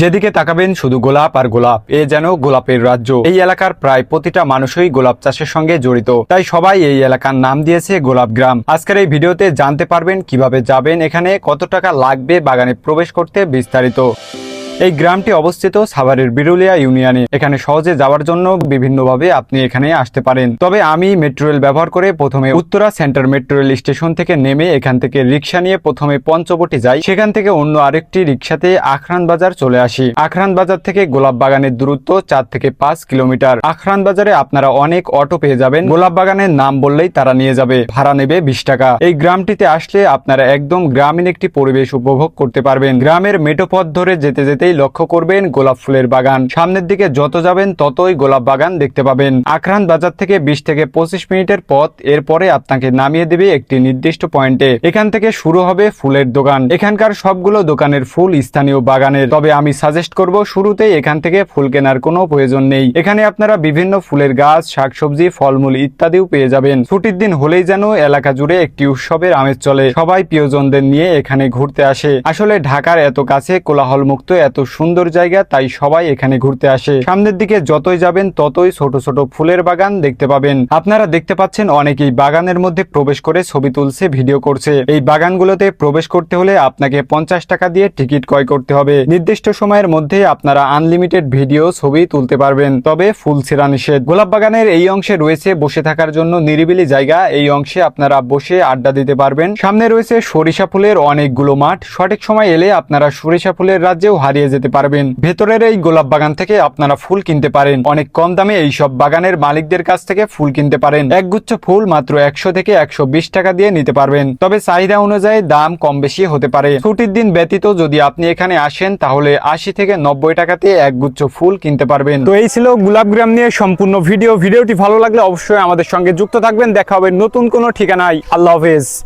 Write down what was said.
যেদিকে তাকাবেন শুধু গোলাপ আর গোলাপ, এ যেন গোলাপের রাজ্য। এই এলাকার প্রায় প্রতিটা মানুষই গোলাপ চাষের সঙ্গে জড়িত। তাই সবাই এই এলাকার নাম দিয়েছে গোলাপ গ্রাম। আজকের এই ভিডিওতে জানতে পারবেন কীভাবে যাবেন, এখানে কত টাকা লাগবে বাগানে প্রবেশ করতে বিস্তারিত। এই গ্রামটি অবস্থিত সাভারের বিরুলিয়া ইউনিয়নে। এখানে সহজে যাওয়ার জন্য বিভিন্নভাবে আপনি এখানে আসতে পারেন। তবে আমি মেট্রো রেল ব্যবহার করে প্রথমে Uttara centre metro rail station থেকে নেমে এখান থেকে রিক্সা নিয়ে প্রথমে পঞ্চবটি যাই। সেখান থেকে অন্য আরেকটি রিক্সাতে আখরান বাজার চলে আসি। আখরান বাজার থেকে গোলাপ বাগানের দূরত্ব চার থেকে পাঁচ কিলোমিটার। আখরান বাজারে আপনারা অনেক অটো পেয়ে যাবেন। গোলাপ বাগানের নাম বললেই তারা নিয়ে যাবে। ভাড়া নেবে বিশ টাকা। এই গ্রামটিতে আসলে আপনারা একদম গ্রামীণ একটি পরিবেশ উপভোগ করতে পারবেন। গ্রামের মেটো পথ ধরে যেতে যেতেই লক্ষ্য করবেন গোলাপ ফুলের বাগান। সামনের দিকে যত যাবেন, ততই গোলাপ বাগান দেখতে পাবেন। আখরান বাজার থেকে বিশ থেকে পঁচিশ মিনিটের পথ, এরপরে আপনাকে নামিয়ে দেবে একটি নির্দিষ্ট পয়েন্টে। এখান থেকে শুরু হবে ফুলের দোকান। এখানকার সবগুলো দোকানের ফুল স্থানীয় বাগানের। তবে আমি সাজেস্ট করব, শুরুতেই এখান থেকে ফুল কেনার কোনো প্রয়োজন নেই। এখানে আপনারা বিভিন্ন ফুলের গাছ, শাকসবজি, ফলমূল ইত্যাদিও পেয়ে যাবেন। ছুটির দিন হলেই যেন এলাকা জুড়ে একটি উৎসবের আমেজ চলে। সবাই প্রিয়জনদের নিয়ে এখানে ঘুরতে আসে। আসলে ঢাকার এত কাছে কোলাহল মুক্ত এত সুন্দর জায়গা, তাই সবাই এখানে ঘুরতে আসে। সামনের দিকে যতই যাবেন, ততই ছোট ছোট ফুলের বাগান দেখতে পাবেন। আপনারা দেখতে পাচ্ছেন অনেকেই বাগানের মধ্যে প্রবেশ করে ছবি তুলছে, ভিডিও করছে। এই বাগানগুলোতে প্রবেশ করতে হলে আপনাকে পঞ্চাশ টাকা দিয়ে টিকিট ক্রয় করতে হবে। নির্দিষ্ট সময়ের মধ্যে আপনারা আনলিমিটেড ভিডিও, ছবি তুলতে পারবেন। তবে ফুল ছেঁড়া নিষেধ। গোলাপ বাগানের এই অংশে রয়েছে বসে থাকার জন্য নিরিবিলি জায়গা। এই অংশে আপনারা বসে আড্ডা দিতে পারবেন। সামনে রয়েছে সরিষা ফুলের অনেকগুলো মাঠ। সঠিক সময় এলে আপনারা সরিষা ফুলের রাজ্যেও হারিয়ে যেতে পারবেন। ভেতরের এই গোলাপ বাগান থেকে আপনারা ফুল কিনতে পারেন। অনেক কম দামে এই সব বাগানের মালিকদের কাছ থেকে ফুল কিনতে পারেন। একগুচ্ছ ফুল মাত্র একশো থেকে একশো বিশ টাকা দিয়ে নিতে পারবেন। তবে চাহিদা অনুযায়ী দাম কম বেশি হতে পারে। ছুটির দিন ব্যতীত যদি আপনি এখানে আসেন, তাহলে আশি থেকে নব্বই টাকাতে একগুচ্ছ ফুল কিনতে পারবেন। তো এই ছিল গোলাপগ্রাম নিয়ে সম্পূর্ণ ভিডিও। ভিডিওটি ভালো লাগলে অবশ্যই আমাদের সঙ্গে যুক্ত থাকবেন। দেখা হবে নতুন কোনো ঠিকানায়। আল্লাহ হাফেজ।